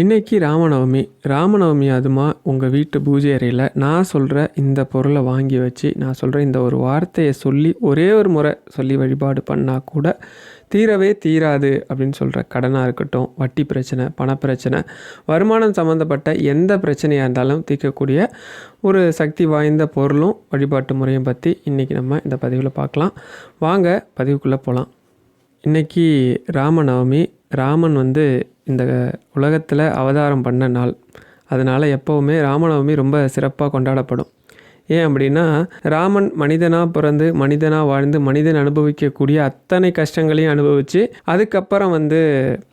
இன்றைக்கி ராமநவமி. ராமநவமி அதுமா உங்கள் வீட்டு பூஜை அறையில். நான் சொல்கிற இந்த பொருளை வாங்கி வச்சு நான் சொல்கிற இந்த ஒரு வார்த்தையை சொல்லி ஒரே ஒரு முறை சொல்லி வழிபாடு பண்ணால் கூட தீரவே தீராது அப்படின்னு சொல்கிற கடனாக இருக்கட்டும் வட்டி பிரச்சனை பணப்பிரச்சனை வருமானம் சம்மந்தப்பட்ட எந்த பிரச்சனையாக இருந்தாலும் தீர்க்கக்கூடிய ஒரு சக்தி வாய்ந்த பொருளும் வழிபாட்டு முறையும் பற்றி இன்றைக்கி நம்ம இந்த பதிவில் பார்க்கலாம். வாங்க பதிவுக்குள்ளே போகலாம் இன்னைக்கு ராமநவமி. ராமன் வந்து இந்த உலகத்தில் அவதாரம் பண்ண நாள். அதனால் எப்போவுமே ராமநவமி ரொம்ப சிறப்பாக கொண்டாடப்படும். ஏன் அப்படின்னா ராமன் மனிதனாக பிறந்து மனிதனாக வாழ்ந்து மனிதன் அனுபவிக்கக்கூடிய அத்தனை கஷ்டங்களையும் அனுபவித்து அதுக்கப்புறம் வந்து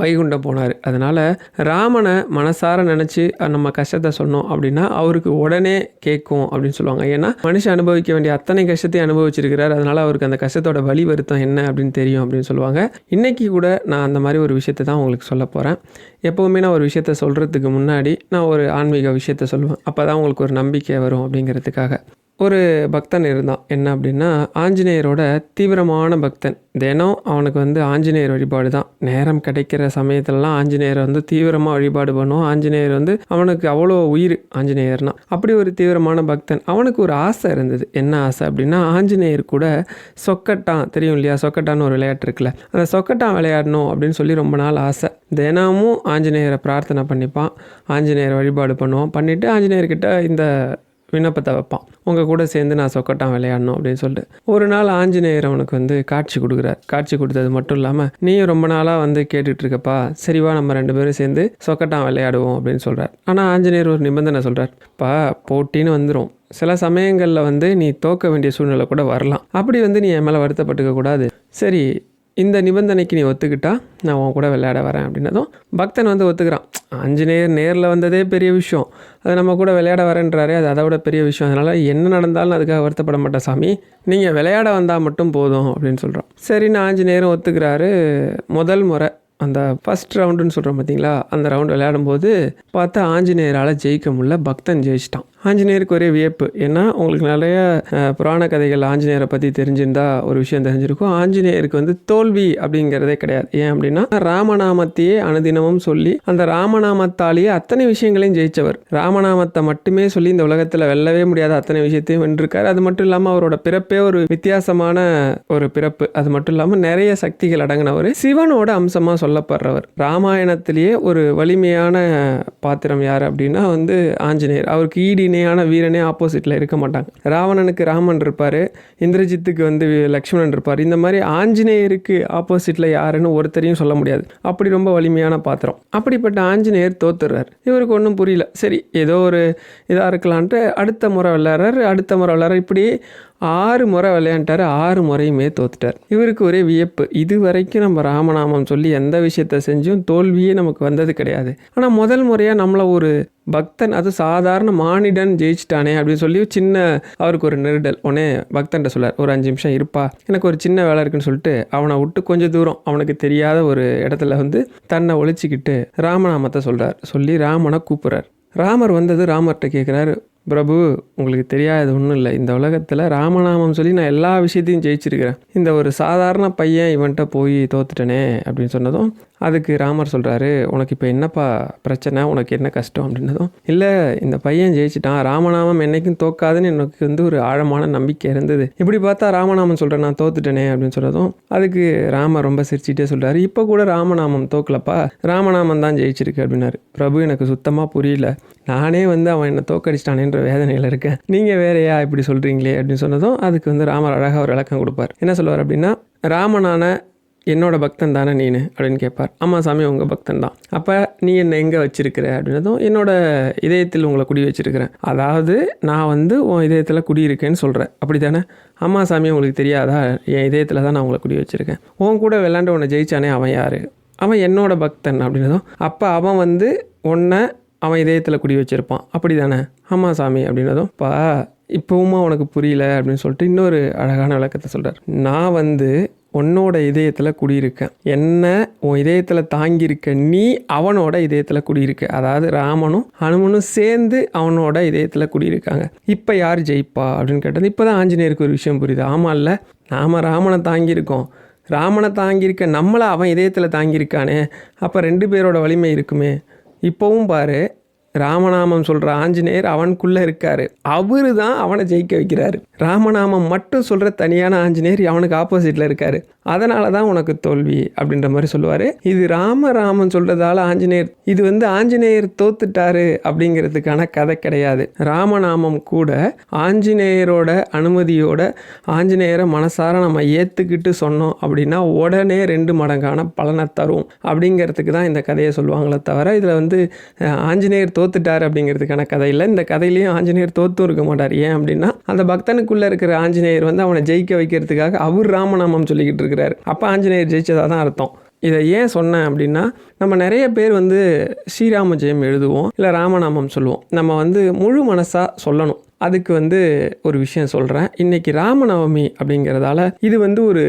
வைகுண்டம் போனார். அதனால் ராமனை மனசார நினச்சி நம்ம கஷ்டத்தை சொன்னோம் அப்படின்னா அவருக்கு உடனே கேட்கும் அப்படின்னு சொல்லுவாங்க. ஏன்னா மனுஷன் அனுபவிக்க வேண்டிய அத்தனை கஷ்டத்தையும் அனுபவிச்சிருக்கிறார். அதனால் அவருக்கு அந்த கஷ்டத்தோட வழி வருத்தம் என்ன அப்படின்னு தெரியும் அப்படின்னு சொல்லுவாங்க. இன்றைக்கி கூட நான் அந்த மாதிரி ஒரு விஷயத்தை தான் உங்களுக்கு சொல்ல போகிறேன் எப்போவுமே நான் ஒரு விஷயத்த சொல்கிறதுக்கு முன்னாடி நான் ஒரு ஆன்மீக விஷயத்த சொல்லுவேன். அப்போ தான் உங்களுக்கு ஒரு நம்பிக்கை வரும் அப்படிங்கிறதுக்காக. ஒரு பக்தன் இருந்தான். என்ன அப்படின்னா ஆஞ்சநேயரோட தீவிரமான பக்தன். தினம் அவனுக்கு வந்து ஆஞ்சநேயர் வழிபாடு தான். நேரம் கிடைக்கிற சமயத்திலலாம் ஆஞ்சநேயரை வந்து தீவிரமாக வழிபாடு பண்ணுவோம் ஆஞ்சநேயர் வந்து அவனுக்கு அவ்வளோ உயிர் ஆஞ்சநேயர்னா. அப்படி ஒரு தீவிரமான பக்தன். அவனுக்கு ஒரு ஆசை இருந்தது. என்ன ஆசை அப்படின்னா ஆஞ்சநேயர் கூட சொக்கட்டான். தெரியும் இல்லையா? சொக்கட்டான்னு ஒரு விளையாட்டு இருக்குல்ல. அந்த சொக்கட்டான் விளையாடணும் அப்படின்னு சொல்லி ரொம்ப நாள் ஆசை. தினமும் ஆஞ்சநேயரை பிரார்த்தனை பண்ணிப்பான். ஆஞ்சநேயர் வழிபாடு பண்ணுவான். பண்ணிவிட்டு ஆஞ்சநேயர்கிட்ட இந்த விண்ணப்பத்தை வைப்பான். உங்கள் கூட சேர்ந்து நான் சொக்கட்டான் விளையாடணும் அப்படின்னு சொல்லிட்டு. ஒரு நாள் ஆஞ்சநேயர் அவனுக்கு வந்து காட்சி கொடுக்குறார். காட்சி கொடுத்தது மட்டும் இல்லாமல் நீயும் ரொம்ப நாளாக வந்து கேட்டுட்டு இருக்கப்பா. சரிவா நம்ம ரெண்டு பேரும் சேர்ந்து சொக்கட்டான் விளையாடுவோம் அப்படின்னு சொல்கிறார் ஆனால் ஆஞ்சநேயர் ஒரு நிபந்தனை சொல்கிறார் பா போட்டின்னு வந்துடும் சில சமயங்களில் வந்து நீ தோக்க வேண்டிய சூழ்நிலை கூட வரலாம். அப்படி வந்து நீ என் மேலே வருத்தப்பட்டுக்க கூடாது. சரி இந்த நிபந்தனைக்கு நீ ஒத்துக்கிட்டா நான் உன் கூட விளையாட வரேன் அப்படின்னதும் பக்தன் வந்து ஒத்துக்கிறான். ஆஞ்சநேயர் நேரில் வந்ததே பெரிய விஷயம். அது நம்ம கூட விளையாட வரேன்றாரே அது அதை விட பெரிய விஷயம். அதனால் என்ன நடந்தாலும் அதுக்காக வருத்தப்பட மாட்டேன் சாமி. நீங்கள் விளையாட வந்தால் மட்டும் போதும் அப்படின்னு சொல்கிறோம் சரின்னு ஆஞ்சநேயரும் ஒத்துக்கிறாரு. முதல் முறை அந்த ஃபஸ்ட் ரவுண்டுன்னு சொல்கிறோம் பார்த்தீங்களா அந்த ரவுண்ட் விளையாடும்போது பார்த்தா ஆஞ்சநேயரால் ஜெயிக்க முடியல பக்தன் ஜெயிச்சிட்டான். ஆஞ்சநேயருக்கு ஒரே வியப்பு. ஏன்னா உங்களுக்கு நிறைய புராண கதைகள் ஆஞ்சநேயரை பற்றி தெரிஞ்சிருந்தா ஒரு விஷயம் தெரிஞ்சிருக்கும். ஆஞ்சநேயருக்கு வந்து தோல்வி அப்படிங்கிறதே கிடையாது. ஏன் அப்படின்னா ராமநாமத்தையே அனுதினமும் சொல்லி அந்த ராமநாமத்தாலேயே அத்தனை விஷயங்களையும் ஜெயிச்சவர். ராமநாமத்தை மட்டுமே சொல்லி இந்த உலகத்தில் வெல்லவே முடியாத அத்தனை விஷயத்தையும் வென்றிருக்காரு. அது மட்டும் இல்லாமல் அவரோட பிறப்பே ஒரு வித்தியாசமான ஒரு பிறப்பு. அது மட்டும் இல்லாமல் நிறைய சக்திகள் அடங்கினவர். சிவனோட அம்சமாக சொல்லப்படுறவர். ராமாயணத்திலேயே ஒரு வலிமையான பாத்திரம் யார் அப்படின்னா வந்து ஆஞ்சநேயர். அவருக்கு ஈடு இணையான வீரனே ஆப்போசிட்டில் இருக்க மாட்டாங்க. ராவணனுக்கு ராமன் இருப்பார் இந்திரஜித்துக்கு வந்து லக்ஷ்மணன் இருப்பார். இந்த மாதிரி ஆஞ்சநேயருக்கு ஆப்போசிட்டில் யாருன்னு ஒருத்தரையும் சொல்ல முடியாது. அப்படி ரொம்ப வலிமையான பாத்திரம். அப்படிப்பட்ட ஆஞ்சநேயர் தோத்துடுறார் இவருக்கு ஒன்றும் புரியல. சரி ஏதோ ஒரு இதாக இருக்கலான்ட்டு அடுத்த முறை விளையாடுறாரு. அடுத்த முறை விளையாடுற இப்படி ஆறு முறை விளையாண்டாரு ஆறு முறையுமே தோத்துட்டார். இவருக்கு ஒரே வியப்பு இது வரைக்கும் நம்ம ராமநாமம் சொல்லி எந்த விஷயத்த செஞ்சும் தோல்வியே நமக்கு வந்தது கிடையாது. ஆனால் முதல் முறையாக நம்மளை ஒரு பக்தன் அது சாதாரண மானிடன் ஜெயிச்சிட்டானே அப்படின்னு சொல்லி சின்ன அவருக்கு ஒரு நெருடல். உடனே பக்தன்ட்ட சொல்லார் ஒரு அஞ்சு நிமிஷம் இருப்பா. எனக்கு ஒரு சின்ன வேலை இருக்குன்னு சொல்லிட்டு அவனை விட்டு கொஞ்சம் தூரம் அவனுக்கு தெரியாத ஒரு இடத்துல வந்து தன்னை ஒழிச்சிக்கிட்டு ராமநாமத்தை சொல்கிறார் சொல்லி ராமனை கூப்பிட்றார். ராமர் வந்தது ராமர்கிட்ட கேட்குறாரு பிரபு உங்களுக்கு தெரியாதது ஒன்றும் இல்லை. இந்த உலகத்தில் ராமநாமம் சொல்லி நான் எல்லா விஷயத்தையும் ஜெயிச்சிருக்கிறேன். இந்த ஒரு சாதாரண பையன் இவன்கிட்ட போய் தோத்துட்டனே அப்படின்னு சொன்னதும் அதுக்கு ராமர் சொல்கிறாரு உனக்கு இப்போ என்னப்பா பிரச்சனை? உனக்கு என்ன கஷ்டம்? அப்படின்னதும் இல்லை இந்த பையன் ஜெயிச்சிட்டான். ராமநாமம் என்னைக்கும் தோக்காதுன்னு எனக்கு வந்து ஒரு ஆழமான நம்பிக்கை இருந்தது. இப்படி பார்த்தா ராமநாமம் சொல்கிறேன் நான் தோத்துட்டேனே அப்படின்னு சொன்னதும் அதுக்கு ராமர் ரொம்ப சிரிச்சிட்டே சொல்கிறாரு இப்போ கூட ராமநாமம் தோக்கலப்பா. ராமநாமம் தான் ஜெயிச்சிருக்கு அப்படின்னாரு. பிரபு எனக்கு சுத்தமாக புரியல. நானே வந்து அவன் என்னை தோக்கடிச்சிட்டானேன்ற வேதனையில் இருக்கேன். நீங்கள் வேறையா இப்படி சொல்கிறீங்களே அப்படின்னு சொன்னதும் அதுக்கு வந்து ராமர் அழகாக ஒரு விளக்கம் கொடுப்பார். என்ன சொல்லுவார் அப்படின்னா ராமனான என்னோடய பக்தன் தானே நீனு அப்படின்னு கேட்பார் ஆமாம் சாமி உங்கள் பக்தன் தான். அப்போ நீ என்னை எங்கே வச்சிருக்கிற அப்படின்னதும் என்னோட இதயத்தில் உங்களை குடி வச்சிருக்கிறேன். அதாவது நான் வந்து உன் இதயத்தில் குடியிருக்கேன்னு சொல்கிறேன் அப்படி தானே ஆமாம் சாமி உங்களுக்கு தெரியாதா? என் இதயத்தில் தான் நான் உங்களை குடி வச்சுருக்கேன். உன் கூட விளாண்டு உன்னை ஜெயிச்சானே அவன் யார்? அவன் என்னோட பக்தன் அப்படின்னதும் அப்போ அவன் வந்து உன்னை அவன் இதயத்தில் குடி வச்சிருப்பான். அப்படி தானே ஆமாம் சாமி அப்படின்னதும் இப்போ இப்போவுமா உனக்கு புரியல அப்படின்னு சொல்லிட்டு இன்னொரு அழகான விளக்கத்தை சொல்கிறார் நான் வந்து உன்னோட இதயத்தில் குடியிருக்க. என்ன உன் இதயத்தில் தாங்கியிருக்க நீ அவனோட இதயத்தில் குடியிருக்க. அதாவது ராமனும் ஹனுமனும் சேர்ந்து அவனோட இதயத்தில் குடியிருக்காங்க. இப்போ யார் ஜெயிப்பா? அப்படின்னு கேட்டது இப்போ தான் ஆஞ்சநேயருக்கு ஒரு விஷயம் புரியுது. ஆமாம் இல்லை நாம் ராமனை தாங்கியிருக்கோம். ராமனை தாங்கியிருக்க நம்மளை அவன் இதயத்தில் தாங்கியிருக்கானே. அப்போ ரெண்டு பேரோட வலிமை இருக்குமே. இப்போவும் பாரு ராமநாமம் சொல்கிற ஆஞ்சநேயர் அவனுக்குள்ளே இருக்கார். அவரு தான் அவனை ஜெயிக்க வைக்கிறாரு. ராமநாமம் மட்டும் சொல்கிற தனியான ஆஞ்சநேயர் அவனுக்கு ஆப்போசிட்டில் இருக்கார். அதனால தான் உனக்கு தோல்வி அப்படின்ற மாதிரி சொல்லுவார். இது ராமராமன் சொல்கிறதால ஆஞ்சநேயர் இது வந்து ஆஞ்சநேயர் தோத்துட்டாரு அப்படிங்கிறதுக்கான கதை கிடையாது. ராமநாமம் கூட ஆஞ்சநேயரோட அனுமதியோட ஆஞ்சநேயரை மனசார நம்ம ஏற்றுக்கிட்டு சொன்னோம் அப்படின்னா உடனே ரெண்டு மடங்கான பலனை தரும் அப்படிங்கிறதுக்கு தான் இந்த கதையை சொல்லுவாங்களே தவிர இதில் வந்து ஆஞ்சநேயர் ஆஞ்சநேயர் தோத்துட்டார் அப்படிங்கிறதுக்கான கதையில் இந்த கதையிலையும் ஆஞ்சநேயர் தோத்தும் இருக்க மாட்டார். ஏன் அப்படின்னா அந்த பக்தனுக்குள்ளே இருக்கிற ஆஞ்சநேயர் வந்து அவனை ஜெயிக்க வைக்கிறதுக்காக அவர் ராமநாமம் சொல்லிக்கிட்டு இருக்கிறார். அப்போ ஆஞ்சநேயர் ஜெயிச்சதாக தான் அர்த்தம். இதை ஏன் சொன்னேன் அப்படின்னா நம்ம நிறைய பேர் வந்து ஸ்ரீராம ஜெயம் எழுதுவோம் இல்லை ராமநாமம் சொல்லுவோம். நம்ம வந்து முழு மனசாக சொல்லணும். அதுக்கு வந்து ஒரு விஷயம் சொல்கிறேன் இன்றைக்கி ராமநவமி அப்படிங்கிறதால இது வந்து ஒரு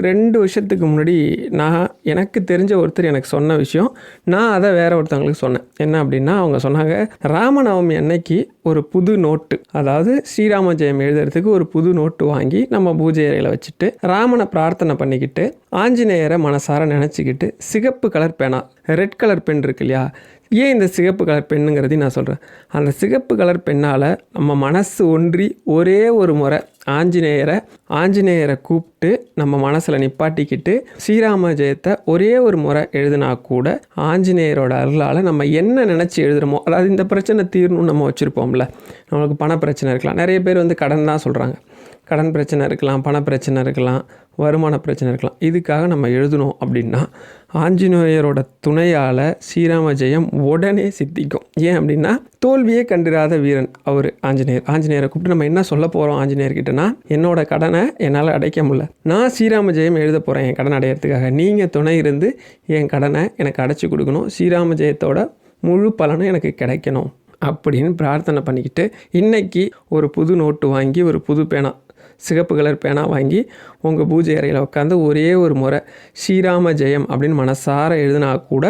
ரெண்டு வருஷத்துக்கு முன்னாடி நான் எனக்கு தெரிஞ்ச ஒருத்தர் எனக்கு சொன்ன விஷயம். நான் அதை வேற ஒருத்தவங்களுக்கு சொன்னேன். என்ன அப்படின்னா அவங்க சொன்னாங்க ராமநவமி அன்னைக்கு ஒரு புது நோட்டு அதாவது ஸ்ரீராம ஜெயம் எழுதுறதுக்கு ஒரு புது நோட்டு வாங்கி நம்ம பூஜை அறையில் வச்சுட்டு ராமனை பிரார்த்தனை பண்ணிக்கிட்டு ஆஞ்சநேயரை மனசார நினச்சிக்கிட்டு சிகப்பு கலர் பேனா ரெட் கலர் பென் இருக்கு இல்லையா ஏன் இந்த சிகப்பு கலர் பெண்ணுங்கிறதையும் நான் சொல்கிறேன் அந்த சிகப்பு கலர் பெண்ணால் நம்ம மனசு ஒன்றி ஒரே ஒரு முறை ஆஞ்சநேயரை ஆஞ்சநேயரை கூப்பிட்டு நம்ம மனசில் நிப்பாட்டிக்கிட்டு ஸ்ரீராம ஜெயத்தை ஒரே ஒரு முறை எழுதினா கூட ஆஞ்சநேயரோட அருளால் நம்ம என்ன நினச்சி எழுதுகிறோமோ அதாவது இந்த பிரச்சனை தீரணும்னு நம்ம வச்சுருப்போம்ல நம்மளுக்கு பண பிரச்சனை இருக்கலாம். நிறைய பேர் வந்து கடன் தான் சொல்கிறாங்க கடன் பிரச்சனை இருக்கலாம் பண பிரச்சனை இருக்கலாம் வருமான பிரச்சனை இருக்கலாம். இதுக்காக நம்ம எழுதணும் அப்படின்னா ஆஞ்சநேயரோட துணையால் ஸ்ரீராம ஜெயம் உடனே சித்திக்கும். ஏன் அப்படின்னா தோல்வியே கண்டிராத வீரன் அவர் ஆஞ்சநேயர். ஆஞ்சநேயரை கூப்பிட்டு நம்ம என்ன சொல்ல போகிறோம் ஆஞ்சநேயர்கிட்டனா என்னோட கடனை என்னால் அடைக்க முடியல. நான் ஸ்ரீராம ஜெயம் எழுத போகிறேன் என் கடன் அடையிறதுக்காக. நீங்கள் துணை இருந்து என் கடனை எனக்கு அடைச்சி கொடுக்கணும். ஸ்ரீராம ஜெயத்தோட முழு பலனும் எனக்கு கிடைக்கணும் அப்படின்னு பிரார்த்தனை பண்ணிக்கிட்டு இன்னைக்கு ஒரு புது நோட்டு வாங்கி ஒரு புது பேனா சிகப்பு கலர் பேனா வாங்கி உங்கள் பூஜை அறையில் உட்காந்து ஒரே ஒரு முறை ஸ்ரீராம ஜெயம் அப்படின்னு மனசார எழுதினா கூட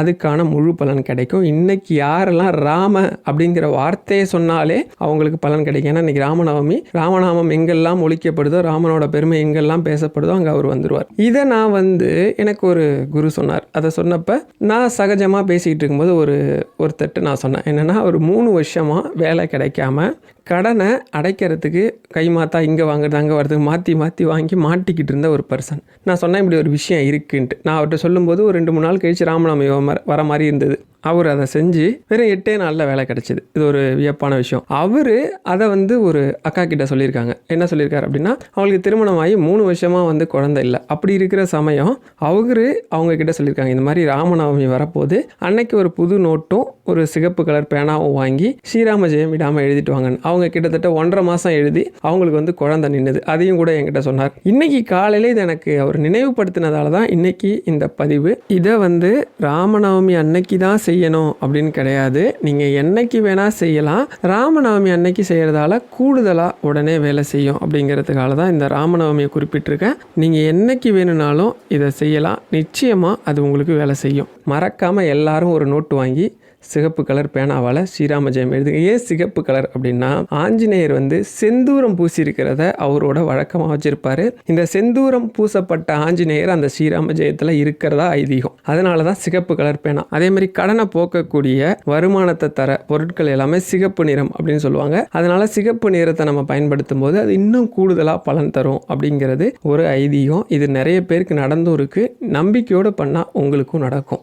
அதுக்கான முழு பலன் கிடைக்கும். இன்னைக்கு யாரெல்லாம் ராம அப்படிங்கிற வார்த்தையை சொன்னாலே அவங்களுக்கு பலன் கிடைக்கும். ஏன்னா இன்னைக்கு ராமநவமி ராமநாமம் எங்கெல்லாம் ஒழிக்கப்படுதோ ராமனோட பெருமை எங்கெல்லாம் பேசப்படுதோ அங்கே அவர் வந்துடுவார் இதை நான் வந்து எனக்கு ஒரு குரு சொன்னார். அதை சொன்னப்போ நான் சகஜமாக பேசிக்கிட்டு இருக்கும்போது ஒரு ஒருத்தட்டு நான் சொன்னேன். என்னென்னா ஒரு மூணு வருஷமாக வேலை கிடைக்காம கடனை அடைக்கிறதுக்கு கைமாத்தா இங்கே வாங்குறது அங்கே வர்றதுக்கு மாற்றி மாற்றி வாங்கி மாட்டிக்கிட்டு இருந்த ஒரு பர்சன் நான் சொன்னேன் இப்படி ஒரு விஷயம் இருக்குன்ட்டு. நான் அவர்கிட்ட சொல்லும்போது ஒரு ரெண்டு மூணு நாள் கழிச்சு ராமநாமி வர மாதிரி இருந்தது. அவர் அதை செஞ்சு வெறும் எட்டே நாளில் வேலை கிடச்சிது. இது ஒரு வியப்பான விஷயம். அவர் அதை வந்து ஒரு அக்கா கிட்ட சொல்லியிருக்காங்க. என்ன சொல்லியிருக்காரு அப்படின்னா அவங்களுக்கு திருமணம் ஆகி மூணு வருஷமாக வந்து குழந்தை இல்லை. அப்படி இருக்கிற சமயம் அவரு அவங்க கிட்ட சொல்லியிருக்காங்க. இந்த மாதிரி ராமநவமி வரப்போது அன்னைக்கு ஒரு புது நோட்டும் ஒரு சிகப்பு கலர் பேனாவும் வாங்கி ஸ்ரீராம ஜெயம் விடாமல் எழுதிட்டு வாங்கன்னு. அவங்க கிட்டத்தட்ட ஒன்றரை மாதம் எழுதி அவங்களுக்கு வந்து குழந்தை நின்னுது. அதையும் கூட என்கிட்ட சொன்னார். இன்னைக்கு காலையில் இது எனக்கு அவர் நினைவுபடுத்தினதால தான் இன்றைக்கி இந்த பதிவு. இதை வந்து ராமநவமி அன்னைக்கு தான் செய்யணும் அப்படின்னு கிடையாது. நீங்கள் என்னைக்கு வேணால் செய்யலாம். ராமநவமி அன்னைக்கு செய்கிறதால கூடுதலாக உடனே வேலை செய்யும் அப்படிங்கிறதுக்காக தான் இந்த ராமநவமியை குறிப்பிட்டிருக்கேன். நீங்கள் என்னைக்கு வேணும்னாலும் இதை செய்யலாம். நிச்சயமாக அது உங்களுக்கு வேலை செய்யும். மறக்காமல் எல்லாரும் ஒரு நோட்டு வாங்கி சிகப்பு கலர் பேனாவால் ஸ்ரீராம ஜெயம் எழுதுங்க. ஏன் சிகப்பு கலர் அப்படின்னா ஆஞ்சநேயர் வந்து செந்தூரம் பூசியிருக்கிறத அவரோட வழக்கமாக வச்சுருப்பார். இந்த செந்தூரம் பூசப்பட்ட ஆஞ்சநேயர் அந்த ஸ்ரீராம ஜெயத்தில் இருக்கிறதா ஐதீகம். அதனால தான் சிகப்பு கலர் பேனா. அதே மாதிரி கடனை போக்கக்கூடிய வருமானத்தை தர பொருட்கள் எல்லாமே சிகப்பு நிறம் அப்படின்னு சொல்லுவாங்க. அதனால சிகப்பு நிறத்தை நம்ம பயன்படுத்தும் போது அது இன்னும் கூடுதலாக பலன் தரும் அப்படிங்கிறது ஒரு ஐதீகம். இது நிறைய பேருக்கு நடந்தும் இருக்குது நம்பிக்கையோடு பண்ணால் உங்களுக்கும் நடக்கும்.